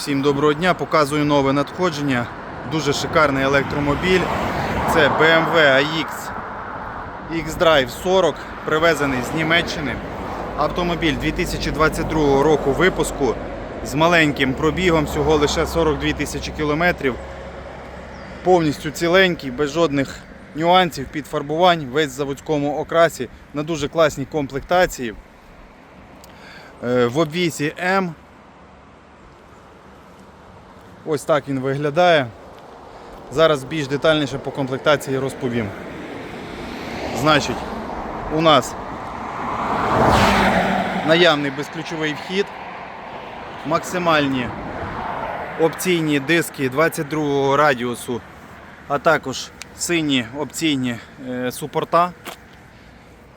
Всім доброго дня, показую нове надходження. Дуже шикарний електромобіль. Це BMW AX X-Drive 40, привезений з Німеччини. Автомобіль 2022 року випуску з маленьким пробігом, всього лише 42 тисячі кілометрів. Повністю ціленький, без жодних нюансів, підфарбувань, весь в заводському окрасі, на дуже класній комплектації. Е, В обвісі М. Ось так він виглядає. Зараз більш детальніше по комплектації розповім. Значить, у нас наявний безключовий вхід, максимальні опційні диски 22 радіусу, а також сині опційні е, супорта.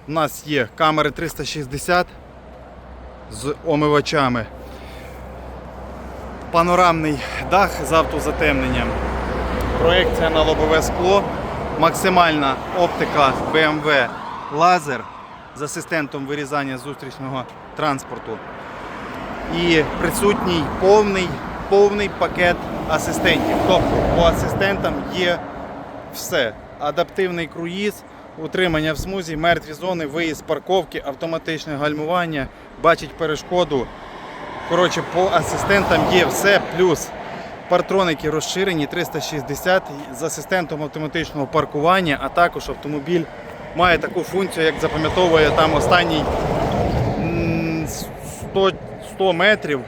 У нас є камери 360 з омивачами. Панорамний дах з автозатемненням. Проекція на лобове скло, максимальна оптика BMW лазер з асистентом вирізання зустрічного транспорту. І присутній повний, повний пакет асистентів. Тобто по асистентам є все. Адаптивний круїз, утримання в смузі, мертві зони, виїзд парковки, автоматичне гальмування, бачить перешкоду. Коротше, по асистентам є все, плюс партроники розширені 360 з асистентом автоматичного паркування, а також автомобіль має таку функцію, як запам'ятовує там останній 100, 100 метрів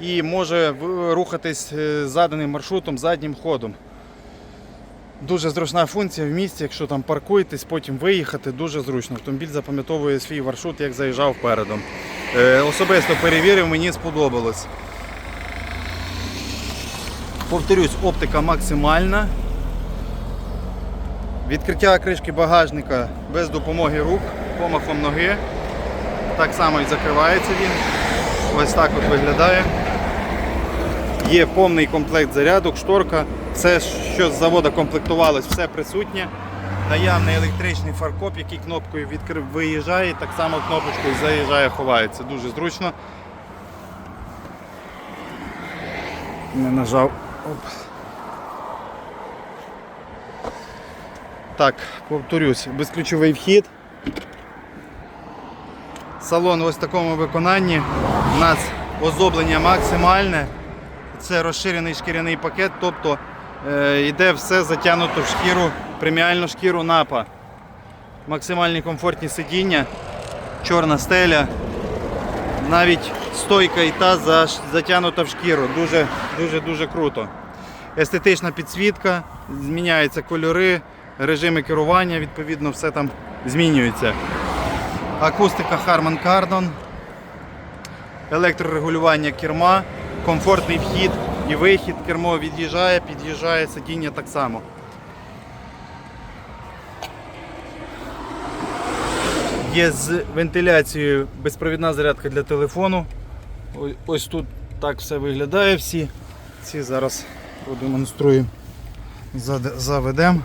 і може рухатись е, заданим маршрутом заднім ходом. Дуже зручна функція в місті, якщо там паркуєтесь, потім виїхати, дуже зручно. Автомобіль запам'ятовує свій маршрут, як заїжджав передом. Е, особисто перевірив, мені сподобалось. Повторюсь, оптика максимальна. Відкриття кришки багажника без допомоги рук, помахом ноги. Так само і закривається він. Ось так от виглядає. Є повний комплект зарядок, шторка, все, що з заводу комплектувалось, все присутнє. Наявний електричний фаркоп, який кнопкою відкрив, виїжджає, так само кнопочкою заїжджає, ховається. Дуже зручно. Не нажав. Оп. Так, повторюсь, безключовий вхід. Салон ось в такому виконанні. У нас озоблення максимальне. Це розширений шкіряний пакет, тобто е, йде все затягнуто в шкіру, преміальну шкіру напа. Максимальні комфортні сидіння, чорна стеля, навіть стойка і та за- затягнута в шкіру. Дуже дуже дуже круто. Естетична підсвітка, зміняються кольори, режими керування, відповідно, все там змінюється. Акустика Harman Kardon, електрорегулювання керма, комфортний вхід і вихід. Кермо від'їжджає, під'їжджає, сидіння так само. Є з вентиляцією безпровідна зарядка для телефону. Ось тут так все виглядає всі. Ці зараз продемонструємо, заведемо.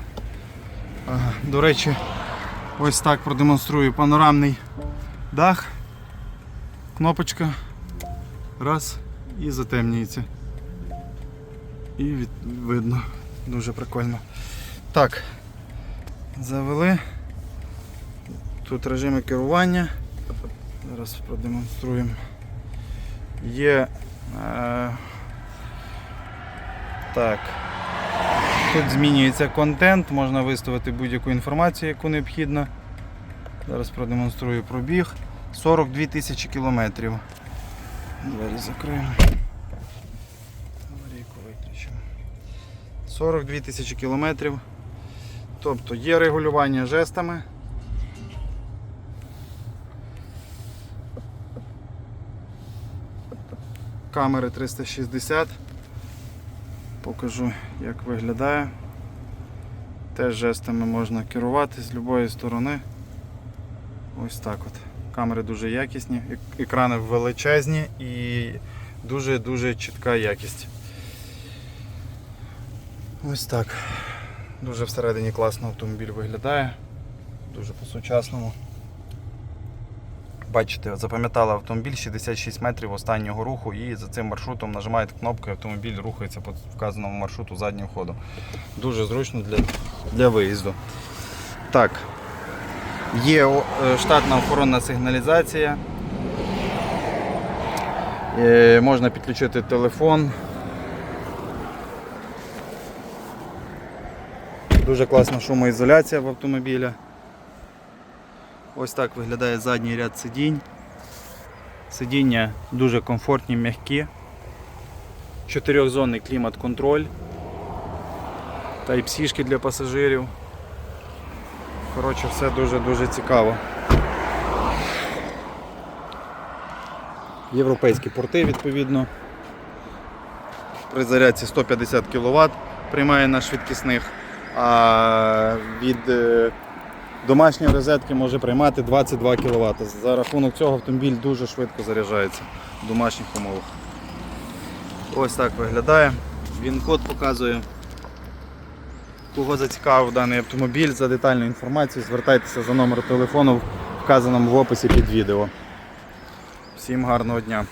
До речі, ось так продемонструю панорамний дах, кнопочка, раз і затемнюється. І від, видно, дуже прикольно. Так, завели. Тут режими керування. Зараз продемонструємо. Є. Е, так. Тут змінюється контент, можна виставити будь-яку інформацію, яку необхідно. Зараз продемонструю пробіг. 42 тисячі кілометрів. Двері закриємо. Аварійку виключимо. 42 тисячі кілометрів. Тобто є регулювання жестами. Камери 360. Покажу, як виглядає. Теж жестами можна керувати з будь-якої сторони. Ось так от. Камери дуже якісні, екрани величезні і дуже-дуже чітка якість. Ось так. Дуже всередині класно автомобіль виглядає. Дуже по-сучасному. Бачите, запам'ятали автомобіль 66 метрів останнього руху і за цим маршрутом нажимаєте кнопку і автомобіль рухається по вказаному маршруту заднім ходом. Дуже зручно для, для виїзду. Так, є е, штатна охоронна сигналізація. Е, Можна підключити телефон. Дуже класна шумоізоляція в автомобіля. Ось так виглядає задній ряд сидінь. Сидіння дуже комфортні, м'які. Чотирьохзонний клімат-контроль. Type-C для пасажирів. Коротше, все дуже-дуже цікаво. Європейські порти відповідно. При зарядці 150 кВт приймає на швидкісних, а від е, домашньої розетки може приймати 22 кВт. За рахунок цього автомобіль дуже швидко заряджається в домашніх умовах. Ось так виглядає. Він код показує. Кого зацікавив даний автомобіль за детальну інформацію, звертайтеся за номером телефону, вказаному в описі під відео. Всім гарного дня!